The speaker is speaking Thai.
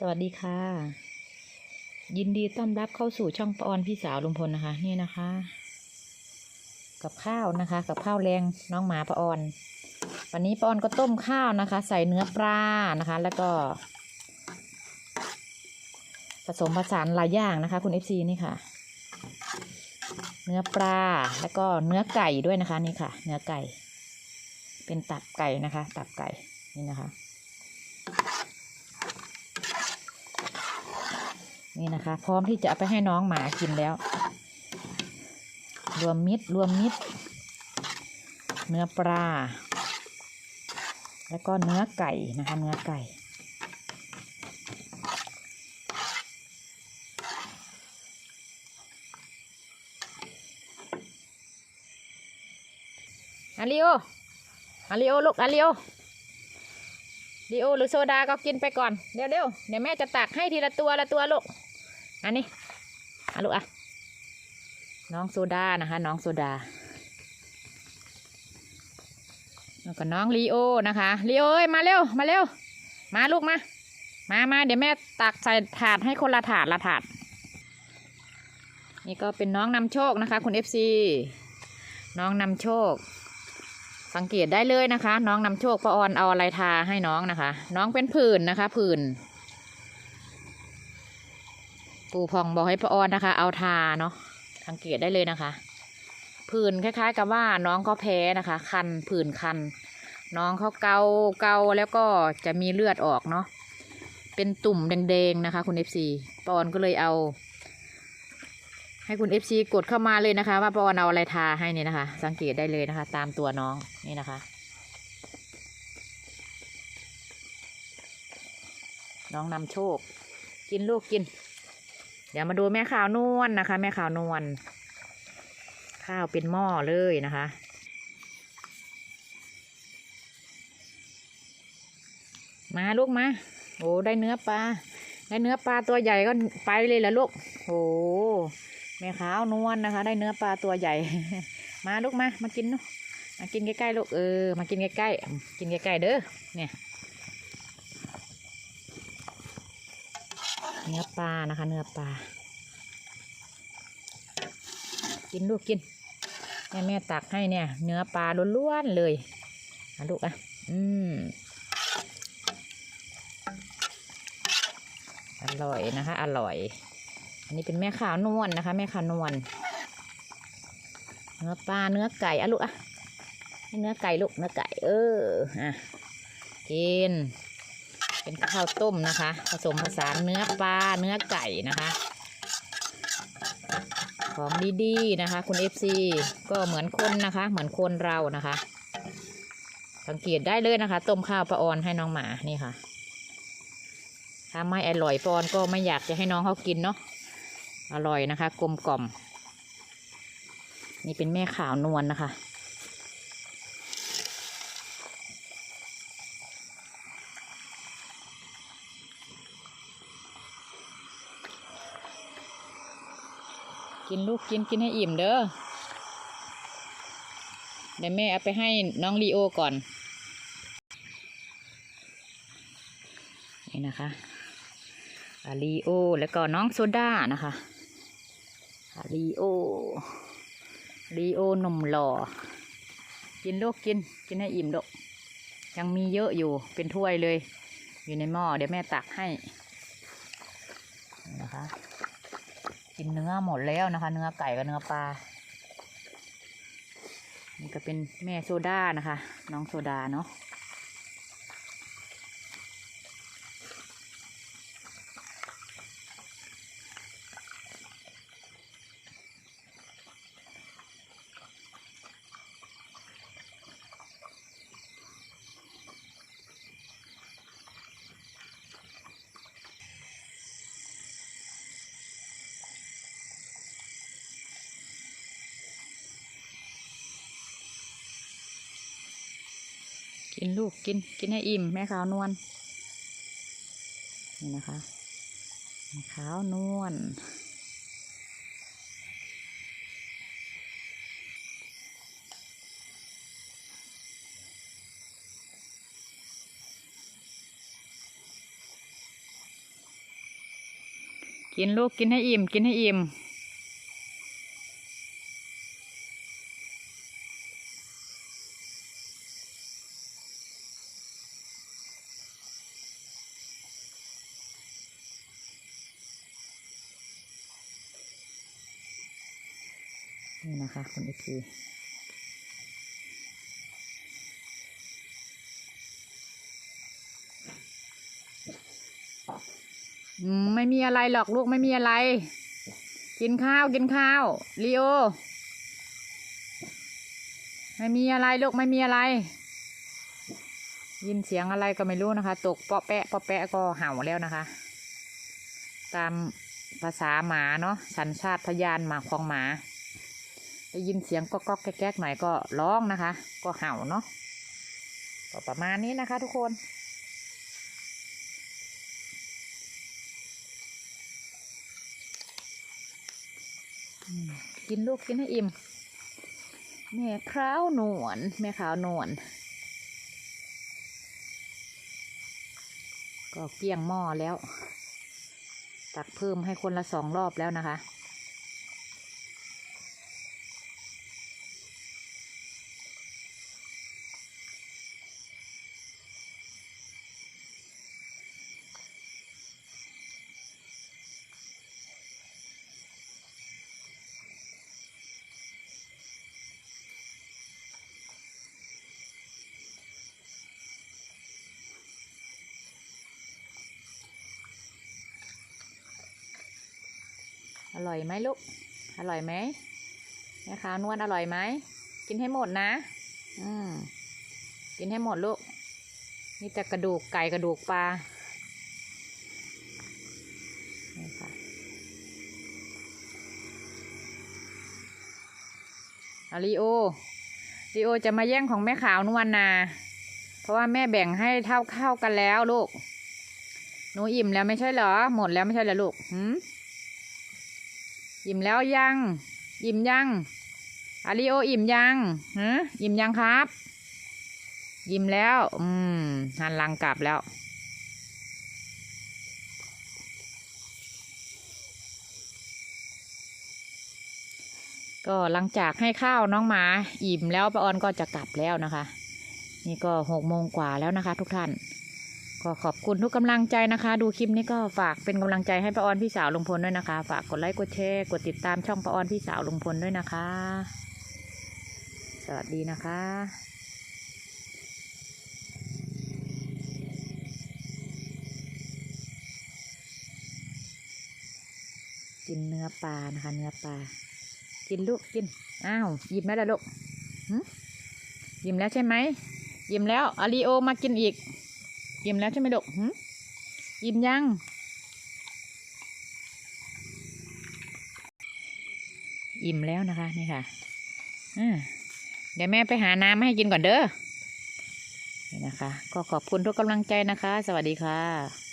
สวัสดีค่ะ ยินดีต้อนรับเข้าสู่ช่องปอนพี่สาวลุงพลนะคะ นี่นะคะ กับข้าวนะคะ กับข้าวแรงน้องหมาปอน วันนี้ปออนก็ต้มข้าวนะคะ ใส่เนื้อปลานะคะ แล้วก็ ผสมผสานหลายอย่างนะคะ คุณเอฟซีนี่ค่ะ เนื้อปลาแล้วก็เนื้อไก่ด้วยนะคะ นี่ค่ะ เนื้อไก่ เป็นตับไก่นะคะ ตับไก่นี่นะคะ นี่นะคะ พร้อมที่จะเอาไปให้น้องหมากินแล้ว รวมมิตรรวมมิตร เนื้อปลา แล้วก็เนื้อไก่นะคะ เนื้อไก่อาริโออาริโอลูกอาริโอ ดิโอหรือโซดาก็กินไปก่อน เดี๋ยวเดี๋ยวเดี๋ยวแม่จะตักให้ทีละตัวละตัวลูก อันนี้อะลูกอะ น้องโซดานะคะ น้องโซดา แล้วก็น้องลีโอนะคะลีโอเอ้ยมาเร็ว มาเร็ว มาลูกมา มามาเดี๋ยวแม่ตักใส่ถาดให้คนละถาดละถาด นี่ก็เป็นน้องนำโชคนะคะ คุณเอฟซีน้องนำโชค สังเกตได้เลยนะคะ น้องนำโชคป้าออนเอาอะไรทาให้น้องนะคะ น้องเป็นผื่นนะคะผื่นปู่พองบอกให้ป้าออนนะคะ เอาทาเนาะสังเกตได้เลยนะคะ ผื่นคล้าย ๆ กับว่าน้องเขาแพ้นะคะ คันผื่นคัน น้องเขาเกาเกาแล้วก็จะมีเลือดออกเนาะเป็นตุ่มแดงๆนะคะ คุณเอฟซีป้าออนก็เลยเอา ให้คุณเอฟซีกดเข้ามาเลยนะคะ ว่าปอนเอาอะไรทาให้เนี่ยนะคะ สังเกตได้เลยนะคะ ตามตัวน้องนี่นะคะ น้องนำโชค กินลูกกิน เดี๋ยวมาดูแม่ขาวนวลนะคะ แม่ขาวนวลข้าวเป็นหม้อเลยนะคะ มาลูกมาโอ้ได้เนื้อปลาได้เนื้อปลาตัวใหญ่ก็ไปเลยละลูกโอ้ แม่ขาวนวลนะคะ ได้เนื้อปลาตัวใหญ่ มาลูกมา มากินเนาะมากินใกล้ๆลูกเออ มากินใกล้ๆกินใกล้ๆเด้อเนี่ย เนื้อปลานะคะ เนื้อปลา กินลูกกินแม่แม่ตักให้เนี่ย เนื้อปลาล้วนๆเลยอะลูกอะ อืมอร่อยนะคะ อร่อย อันนี้เป็นแม่ขาวนวลนะคะ แม่ขาวนวลเนื้อปลาเนื้อไก่อะลูกอะให้เนื้อไก่ลูกเนื้อไก่เอออะกิน เป็นข้าวต้มนะคะ ผสมผสานเนื้อปลาเนื้อไก่นะคะ ของดีๆนะคะ คุณ FC ก็เหมือนคนนะคะ เหมือนคนเรานะคะ สังเกตได้เลยนะคะ ต้มข้าวปลาออนให้น้องหมานี่ค่ะถ้าไม่อร่อยปอนก็ไม่อยากจะให้น้องเขากินเนาะ อร่อยนะคะ กลมกล่อม นี่เป็นแม่ขาวนวลนะคะ กินลูกกินกินให้อิ่มเด้อเดี๋ยวแม่เอาไปให้น้องลีโอก่อน นี่นะคะลีโอแล้วก็น้องโซดานะคะ ลีโอลีโอหนุ่มหล่อ กินลูกกิน กินให้อิ่มลูกยังมีเยอะอยู่เป็นถ้วยเลย อยู่ในหม้อเดี๋ยวแม่ตักให้นะคะ กินเนื้อหมดแล้วนะคะ เนื้อไก่กับเนื้อปลานี่ก็เป็นแม่โซดานะคะ น้องโซดาเนาะ กินลูกกินกินให้อิ่มแม่ขาวนวลนี่นะคะแม่ขาวนวลกินลูกกินให้อิ่ม กินให้อิ่ม นี่นะคะคุณอีพีอืมไม่มีอะไรหรอกลูกไม่มีอะไร กินข้าวกินข้าวลีโอ ไม่มีอะไรลูกไม่มีอะไร ยินเสียงอะไรก็ไม่รู้นะคะ ตกเปาะแปะเปาะแปะก็เห่าแล้วนะคะ ตามภาษาหมาเนาะสัญชาตพยานหมาของหมา ได้ยินเสียงก็ก๊อกแก๊กๆหน่อยก็ร้องนะคะ ก็เห่าเนาะก็ประมาณนี้นะคะ ทุกคนกินลูกกินให้อิ่ม แม่คราวนวลแม่ขาวนวลก็เกลี้ยงหม้อแล้ว ตักเพิ่มให้คนละสองรอบแล้วนะคะ อร่อยไหมลูก อร่อยไหมแม่ขาวนวลอร่อยไหม กินให้หมดนะ อืม กินให้หมดลูก นี่แต่กระดูกไก่กระดูกปลา นี่ค่ะ อาริโอริโอจะมาแย่งของแม่ขาวนวลนา เพราะว่าแม่แบ่งให้เท่าเข้ากันแล้วลูก หนูอิ่มแล้วไม่ใช่เหรอ หมดแล้วไม่ใช่เหรอลูกหืม อิ่มแล้วยัง อิ่มยัง อาริโออิ่มยังฮะอิ่มยังครับ อิ่มแล้ว อืมหันหลังกลับแล้วก็หลังจากให้ข้าวน้องหมาอิ่มแล้วป้าออนก็จะกลับแล้วนะคะ นี่ก็หกโมงกว่าแล้วนะคะ ทุกท่าน ก็ขอบคุณทุกกำลังใจนะคะ ดูคลิปนี้ก็ฝากเป็นกำลังใจให้ป้าออนพี่สาวลุงพลด้วยนะคะ ฝากกดไลค์กดแชร์กดติดตามช่องป้าออนพี่สาวลุงพลด้วยนะคะ สวัสดีนะคะกินเนื้อปลานะคะ เนื้อปลา กินลูกกิน อ้าวยิ้มแล้วล่ะลูกหยิ้มแล้วใช่ไหมยิ้มแล้วอาริโอมากินอีก ยิ้มแล้วใช่ไหมลูกยิ้มยัง อิ่มแล้วนะคะนี่ค่ะเดี๋ยวแม่ไปหาน้ำมาให้กินก่อนเด้อนี่นะคะ ก็ขอบคุณทุกกำลังใจนะคะ สวัสดีค่ะ